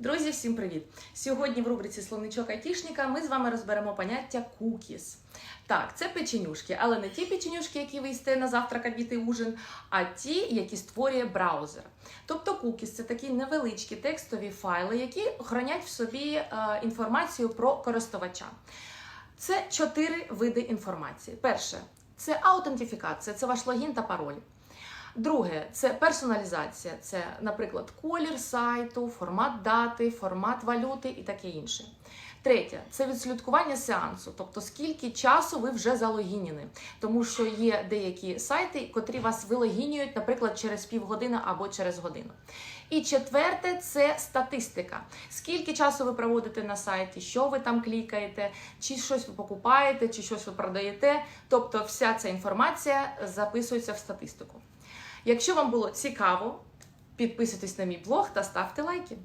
Друзі, всім привіт! Сьогодні в рубриці Словничок Айтішника ми з вами розберемо поняття cookies. Так, це печенюшки, але не ті печенюшки, які ви їсте на завтрак, обід і ужин, а ті, які створює браузер. Тобто cookies – це такі невеличкі текстові файли, які хранять в собі е, інформацію про користувача. Це чотири види інформації. Перше це аутентифікація, це ваш логін та пароль. Друге це персоналізація. Це, наприклад, колір сайту, формат дати, формат валюти і таке інше. Третє це відслідкування сеансу, тобто скільки часу ви вже залогініни. Тому що є деякі сайти, котрі вас вилогінюють, наприклад, через півгодини або через годину. І четверте це статистика. Скільки часу ви проводите на сайті, що ви там клікаєте, чи щось ви покупаєте, чи щось ви продаєте. Тобто, вся ця інформація записується в статистику. Якщо вам було цікаво, підписуйтесь на мій блог та ставте лайки.